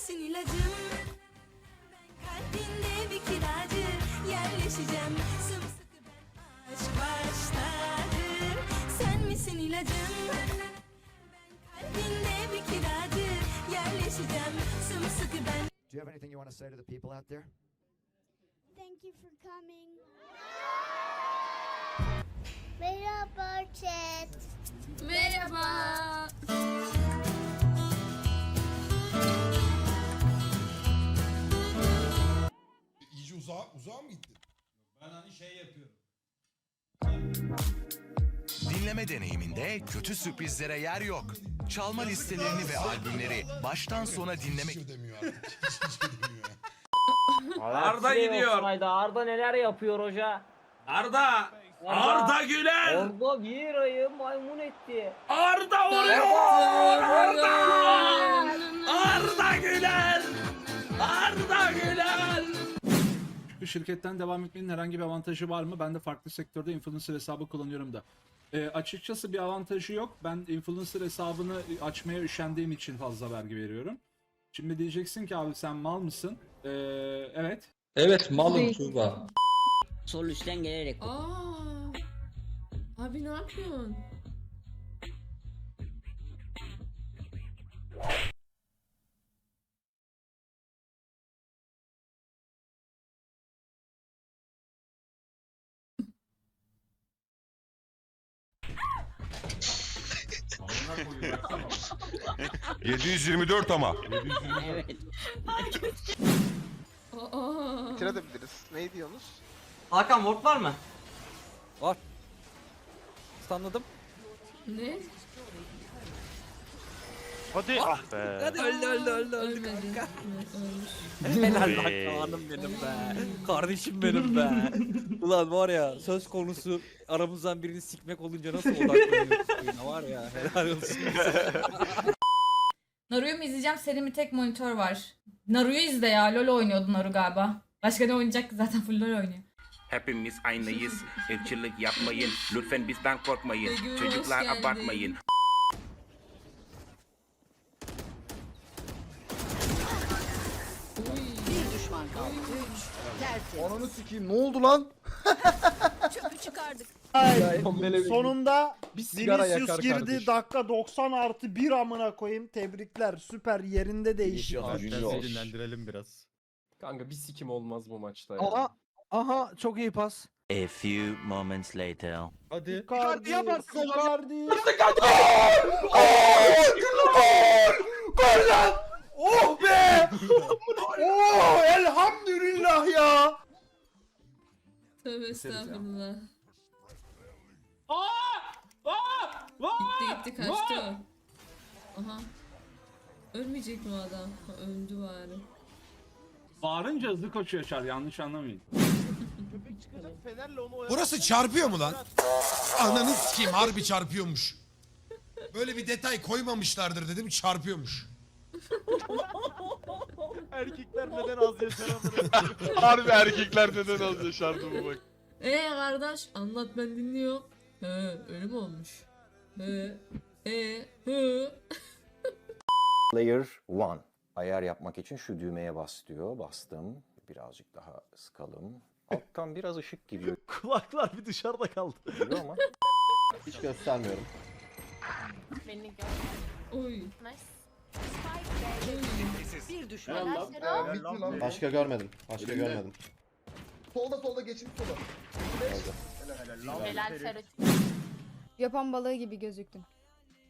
misin ilacım? Ben kalbinde bir kiracı yerleşeceğim. Sımsıkı ben aşk başladı. Sen misin ilacım? Ben kalbinde bir kiracı yerleşeceğim. Sımsıkı ben Do you have anything you want to say to the people out there? Thank you for coming. Merhaba chat. Merhaba. Uzağa, uzağa mı gitti? Ben hani şey yapıyorum. Dinleme deneyiminde kötü sürprizlere yer yok. Çalma listelerini ve albümleri baştan sona dinlemek Hiç ödemiyor artık. Hiç ödemiyor ya. Arda gidiyor. Arda neler yapıyor hoca? Arda! Arda Güler! Arda bir ayı maymun etti. Arda vuruyor! Arda! Arda şirketten devam etmenin herhangi bir avantajı var mı? Ben de farklı sektörde influencer hesabı kullanıyorum da. Ee, açıkçası bir avantajı yok. Ben influencer hesabını açmaya üşendiğim için fazla vergi veriyorum. Şimdi diyeceksin ki abi sen mal mısın? Ee, evet. Evet malım Tuğba. Sol üstten gelerek. Aa. Abi ne yapıyorsun? 724 ama. Evet. Bitirebiliriz. Ne diyorsunuz? Hakan ward var mı? Sanladım. Ne? Hadi. Ah be. Hadi öldü öldü öldü öldü Ölmedi. kanka. Ölmüş. Helal bak hanım benim be. Kardeşim benim be. Ulan var ya söz konusu aramızdan birini sikmek olunca nasıl odaklanıyorsun oyuna var ya. Helal olsun. Naru'yu mu izleyeceğim? Senin bir tek monitör var. Naru'yu izle ya. LoL oynuyordu Naru galiba. Başka ne oynayacak ki zaten full LoL oynuyor. Hepimiz aynıyız. Irkçılık yapmayın. Lütfen bizden korkmayın. Begüm, hoş Çocuklar geldin. abartmayın. Ananı sikeyim ne oldu lan? Sonunda Bir sigara Vinicius yakar girdi kardeş. dakika 90 artı 1 amına koyayım. Tebrikler süper yerinde değişik. dinlendirelim biraz. Kanka bir sikim olmaz bu maçta ya. Aha, aha çok iyi pas. A few moments later. Hadi. Icardi, Icardi. Oh be! oh elhamdülillah ya. Tövbe estağfurullah. Gitti gitti kaçtı o. Aha. Ölmeyecek mi o adam? Ha, öldü bari. Bağırınca hızlı koşuyor Çar yanlış anlamayın. Burası çarpıyor mu lan? Ananı sikeyim harbi çarpıyormuş. Böyle bir detay koymamışlardır dedim çarpıyormuş. Erkekler neden az yaşar Harbi erkekler neden az yaşardı bu bak. Ee kardeş anlat ben dinliyorum. He öyle mi olmuş? He. He. He. Layer 1. Ayar yapmak için şu düğmeye bas diyor. Bastım. Birazcık daha sıkalım. Alttan biraz ışık giriyor, Kulaklar bir dışarıda kaldı. giriyor ama hiç göstermiyorum. Oy. Başka görmedim. Başka görmedim. Solda solda geçin sola. Yapan balığı gibi gözüktün.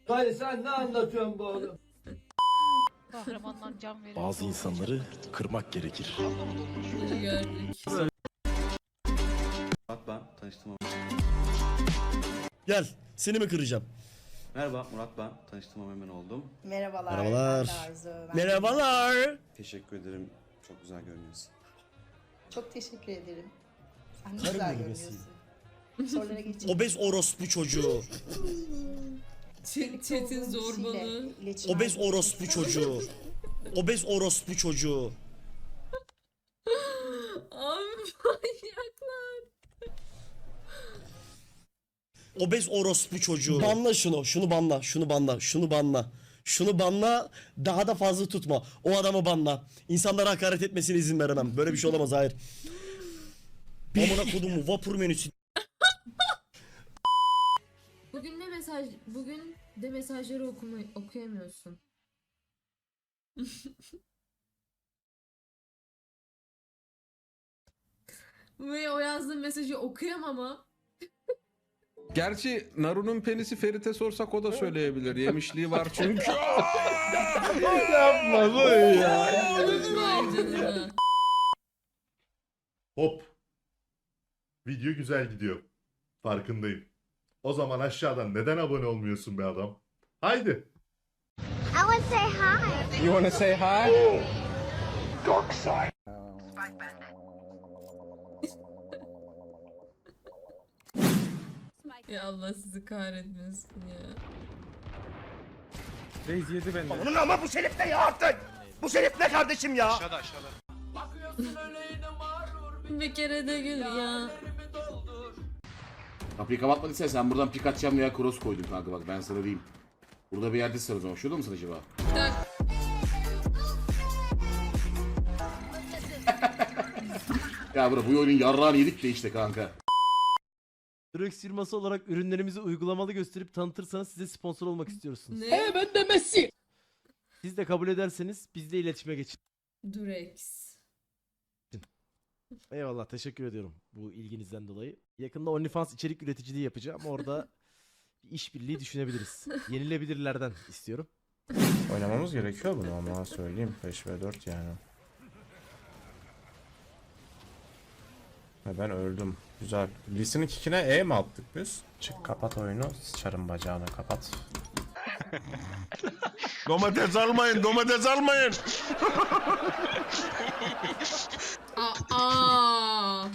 Hayır sen ne anlatıyorsun bu oğlum? kahramanlar can verir. Bazı insanları kırmak gerekir. Murat ben tanıştım. Gel seni mi kıracağım? Merhaba Murat ben tanıştığıma memnun oldum. Merhabalar. Merhabalar. ben de Arzu, ben- Merhabalar. Teşekkür ederim. Çok güzel görünüyorsun. Çok teşekkür ederim. Sen de Karım güzel görünüyorsun. Sorulara geçelim. Obez orospu çocuğu. Çetin zorbalığı. Obez orospu çocuğu. Obez orospu çocuğu. Abi manyaklar. Obez orospu çocuğu. Banla şunu, şunu banla, şunu banla, şunu banla. Şunu banla daha da fazla tutma. O adamı banla. İnsanlara hakaret etmesine izin veremem. Böyle bir şey olamaz hayır. Amına kodumu vapur menüsü. Bugün ne mesaj bugün de mesajları okuma, okuyamıyorsun. Ve o yazdığın mesajı okuyamam ama Gerçi Naru'nun penisi Ferit'e sorsak o da söyleyebilir. Yemişliği var çünkü. Yapma bu ya. Hop. Video güzel gidiyor. Farkındayım. O zaman aşağıdan neden abone olmuyorsun be adam? Haydi. I want to say hi. You wanna say hi? Ya Allah sizi kahretmesin ya. Reis yedi beni. Onun ama bu Şerif ne ya artık? Bu Şerif ne kardeşim ya? Bir kere de gül ya. Kapıyı kapatmadıysan sen buradan pik atacağım veya cross koydun kanka bak ben sana diyeyim. Burada bir yerdesin o zaman. Şurada mısın acaba? Tak. Ya bura bu oyunun yarrağını yedik de işte kanka. Drex firması olarak ürünlerimizi uygulamalı gösterip tanıtırsanız size sponsor olmak istiyorsunuz. Ne? ben de Messi. Siz de kabul ederseniz bizle iletişime geçin. Durex. Eyvallah teşekkür ediyorum bu ilginizden dolayı. Yakında OnlyFans içerik üreticiliği yapacağım. Orada bir işbirliği düşünebiliriz. Yenilebilirlerden istiyorum. Oynamamız gerekiyor bunu ama söyleyeyim. 5 ve 4 yani. Ben öldüm. Güzel. Lee'sinin kickine E mi attık biz? Çık kapat oyunu. Sıçarım bacağını kapat. Domates almayın, domates almayın. Aa.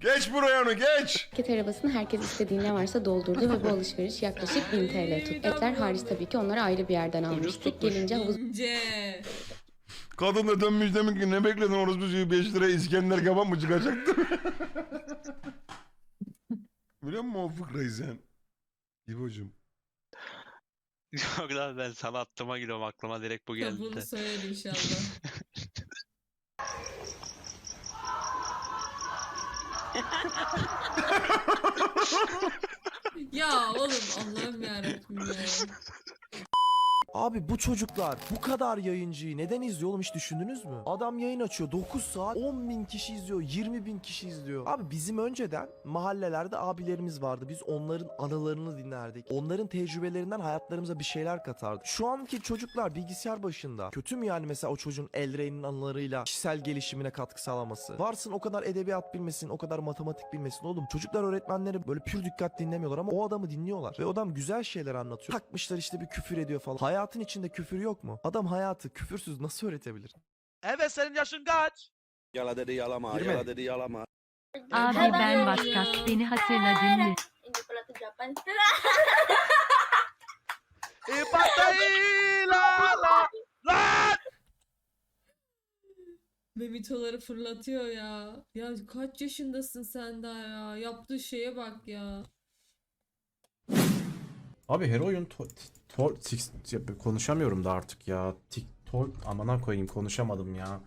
Geç buraya onu geç. Market arabasını herkes istediği ne varsa doldurdu ve bu alışveriş yaklaşık 1000 TL tuttu. Etler hariç tabii ki onları ayrı bir yerden almıştık. Gelince havuz. Kadın da dönmüş demek ki ne bekledin orospu çocuğu 5 liraya İskender kebap mı çıkacaktı? Biliyor musun o fıkrayı sen? İbo'cum. Yok lan ben sana attıma gidiyorum aklıma direkt bu Ya bunu söyledi inşallah. ya oğlum Allah'ım yarabbim ya. Abi bu çocuklar bu kadar yayıncıyı neden izliyor oğlum hiç düşündünüz mü? Adam yayın açıyor 9 saat 10 bin kişi izliyor 20 bin kişi izliyor. Abi bizim önceden mahallelerde abilerimiz vardı. Biz onların anılarını dinlerdik. Onların tecrübelerinden hayatlarımıza bir şeyler katardık. Şu anki çocuklar bilgisayar başında. Kötü mü yani mesela o çocuğun Elrey'nin anılarıyla kişisel gelişimine katkı sağlaması? Varsın o kadar edebiyat bilmesin, o kadar matematik bilmesin oğlum. Çocuklar öğretmenleri böyle pür dikkat dinlemiyorlar ama o adamı dinliyorlar. Ve o adam güzel şeyler anlatıyor. Takmışlar işte bir küfür ediyor falan. Hayatın içinde küfür yok mu? Adam hayatı küfürsüz nasıl öğretebilir? Evet senin yaşın kaç? Yala dedi yalama, Yirmi. yala dedi yalama. Abi ben Başkas, beni hatırladın mı? Memitoları fırlatıyor ya. Ya kaç yaşındasın sen daha ya? Yaptığı şeye bak ya. Abi her oyun to, to, six- ya konuşamıyorum da artık ya. TikTok amına koyayım konuşamadım ya.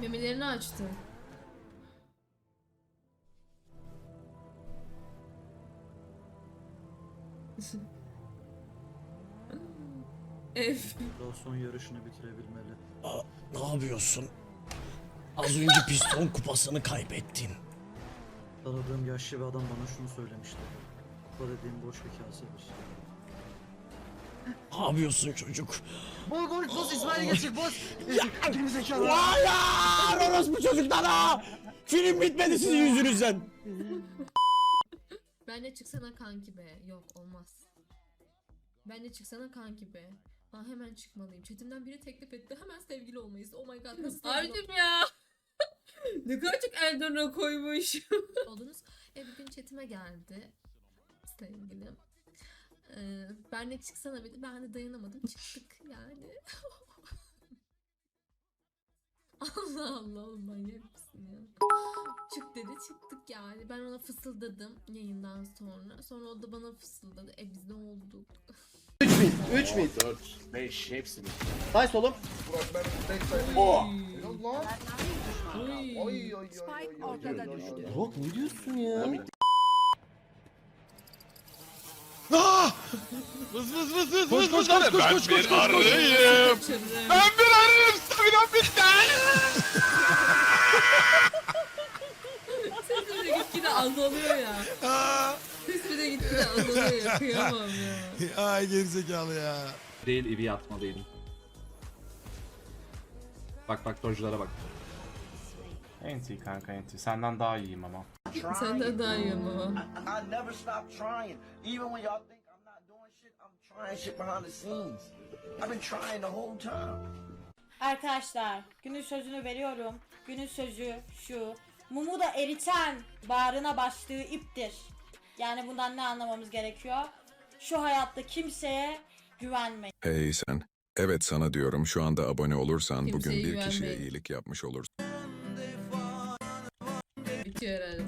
Memelerini açtı. F. Son yarışını bitirebilmeli. Ne yapıyorsun? Az önce piston kupasını kaybettin. Tanıdığım yaşlı bir adam bana şunu söylemişti. Kupa dediğim boş bir kasedir. Ne yapıyorsun çocuk? Bol gol boz İsmail geçir boz. Geri zekalı. Hayır! Orospu çocuklara! Film bitmedi sizin yüzünüzden. Bence çıksana kanki be. Yok olmaz. Bence çıksana kanki be. Ha hemen çıkmalıyım. Chatimden biri teklif etti. Hemen sevgili olmayız. Oh my god nasıl Abicim ya. Ne kadar çok Elden'a koymuş. Oldunuz. E bir gün chatime geldi. Sevgilim. Ee, ben de çıksana dedi. Ben de dayanamadım. Çıktık yani. Allah Allah oğlum manyak mısın ya? Çık dedi çıktık yani. Ben ona fısıldadım yayından sonra. Sonra o da bana fısıldadı. E biz ne olduk? 3 mid. 4, 5 hepsi mid. Nice oğlum. Spike ortada düştü. Burak ne diyorsun ya? Ah! Vız vız vız vız vız vız. Ben bir arıyım. Ben bir arıyım. Staminam bitti. Sesi de gitgide azalıyor ya. Sesi de gitgide azalıyor ya. Kıyamam ya. Ay gerizekalı ya. Değil ivi atmalıydım. Bak bak dojlara bak. Enti kanka enti. Senden daha iyiyim ama. Senden daha iyi ama. I never stop trying. Even when y'all think I'm not doing shit, I'm trying shit behind the scenes. I've been trying the whole time. Arkadaşlar günün sözünü veriyorum. Günün sözü şu. Mumu da eriten bağrına bastığı iptir. Yani bundan ne anlamamız gerekiyor? Şu hayatta kimseye güvenmeyin. Hey sen. Evet sana diyorum şu anda abone olursan Kimseye bugün bir kişiye güvenmeyin. iyilik yapmış olursun. Bitiyor herhalde.